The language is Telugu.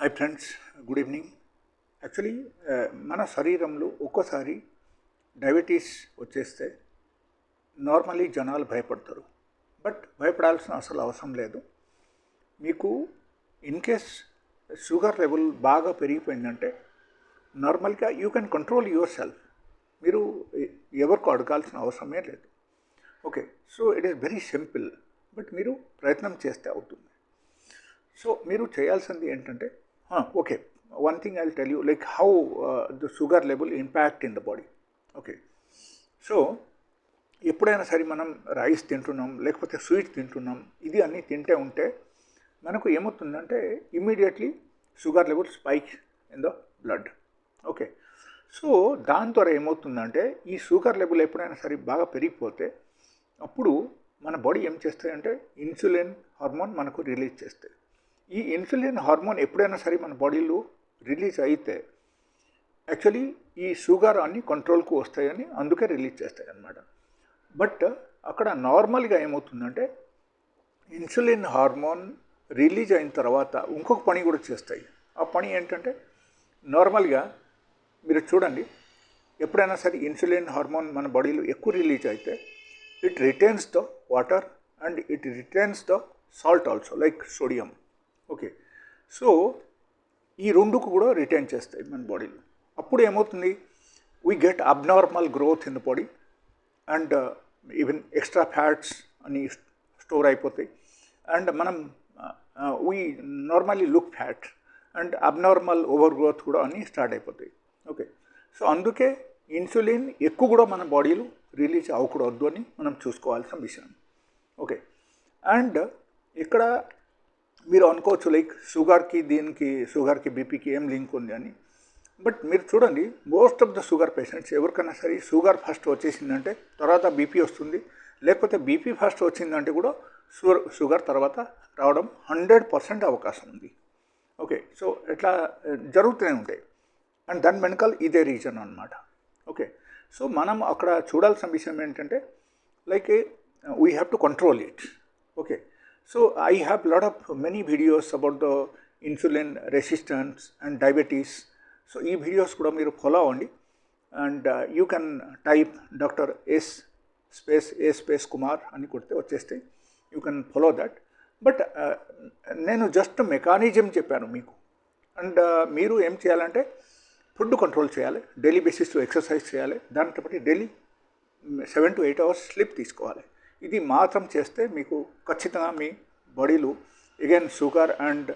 Hi friends good evening actually మన శరీరంలో ఒక్కోసారి డయాబెటీస్ వచ్చేస్తే నార్మలీ జనాలు భయపడతారు. బట్ భయపడాల్సిన అసలు అవసరం లేదు. మీకు ఇన్ కేస్ షుగర్ లెవెల్ బాగా పెరిగిపోయిందంటే నార్మల్గా you can control yourself మీరు ఎ- ఎవరికో అడగాల్సిన అవసరమే లేదు. Okay so it is very simple but మీరు ప్రయత్నం చేస్తే అవుతుంది. సో మీరు చేయాల్సింది ఏంటంటే okay one thing I tell you like how the sugar level impact in the body okay so ఎప్పుడైనా సరే మనం రైస్ తింటున్నాం లేకపోతే స్వీట్ తింటున్నాం ఇది అన్నీ తింటే ఉంటే మనకు ఏమవుతుందంటే immediately sugar level spike in the blood okay so దాని ద్వారా ఏమవుతుందంటే ఈ షుగర్ లెవెల్ ఎప్పుడైనా సరే బాగా పెరిగిపోతే అప్పుడు మన బాడీ ఏం చేస్తాయంటే ఇన్సులిన్ హార్మోన్ మనకు రిలీజ్ చేస్తాయి. ఈ ఇన్సులిన్ హార్మోన్ ఎప్పుడైనా సరే మన బాడీలో రిలీజ్ అయితే యాక్చువల్లీ ఈ షుగర్ అన్ని కంట్రోల్కు వస్తాయని అందుకే రిలీజ్ చేస్తాయి అన్నమాట బట్ అక్కడ నార్మల్గా ఏమవుతుందంటే ఇన్సులిన్ హార్మోన్ రిలీజ్ అయిన తర్వాత ఇంకొక పని కూడా చేస్తాయి. ఆ పని ఏంటంటే నార్మల్గా మీరు చూడండి ఎప్పుడైనా సరే ఇన్సులిన్ హార్మోన్ మన బాడీలో ఎక్కువ రిలీజ్ అయితే it retains the water and it retains the salt also like sodium. Okay. So ఈ రెండుకు కూడా రిటైన్ చేస్తాయి మన బాడీలో అప్పుడు ఏమవుతుంది? We get abnormal growth in the body and even extra fats అని స్టోర్ అయిపోతాయి. అండ్ మనం we normally look fat and abnormal over growth కూడా అని స్టార్ట్ అయిపోతాయి. ఓకే. సో అందుకే ఇన్సులిన్ ఎక్కువ కూడా మన బాడీలో రిలీజ్ అవ్వకూడదు అని మనం చూసుకోవాల్సిన విషయం. ఓకే. అండ్ ఇక్కడ మీరు అనుకోవచ్చు లైక్ షుగర్కి దీనికి షుగర్కి బీపీకి ఏం లింక్ ఉంది అని. బట్ మీరు చూడండి most of the sugar patients ఎవరికైనా సరే షుగర్ ఫస్ట్ వచ్చేసిందంటే తర్వాత బీపీ వస్తుంది. లేకపోతే బీపీ ఫస్ట్ వచ్చిందంటే కూడా షుగర్ షుగర్ తర్వాత రావడం హండ్రెడ్ పర్సెంట్ అవకాశం ఉంది. ఓకే సో ఇట్లా జరుగుతూనే ఉంటాయి అండ్ దాని వెనకాల ఇదే రీజన్ అనమాట ఓకే సో మనం అక్కడ చూడాల్సిన విషయం ఏంటంటే like we have to control it okay so I have lot of many videos about the insulin resistance and diabetes so ఈ వీడియోస్ కూడా మీరు ఫాలో అవ్వండి. And you can type doctor S space A space Kumar అని కొడితే వచ్చేస్తే you can follow that but నేను జస్ట్ మెకానిజం చెప్పాను మీకు. అండ్ uh, మీరు ఏం చేయాలంటే ఫుడ్ కంట్రోల్ చేయాలి. డైలీ బేసిస్లో ఎక్సర్సైజ్ చేయాలి. దాంతో పాటు daily seven to eight hours sleep తీసుకోవాలి. ఇది మాత్రం చేస్తే మీకు ఖచ్చితంగా మీ బాడీలో అగైన్ షుగర్ అండ్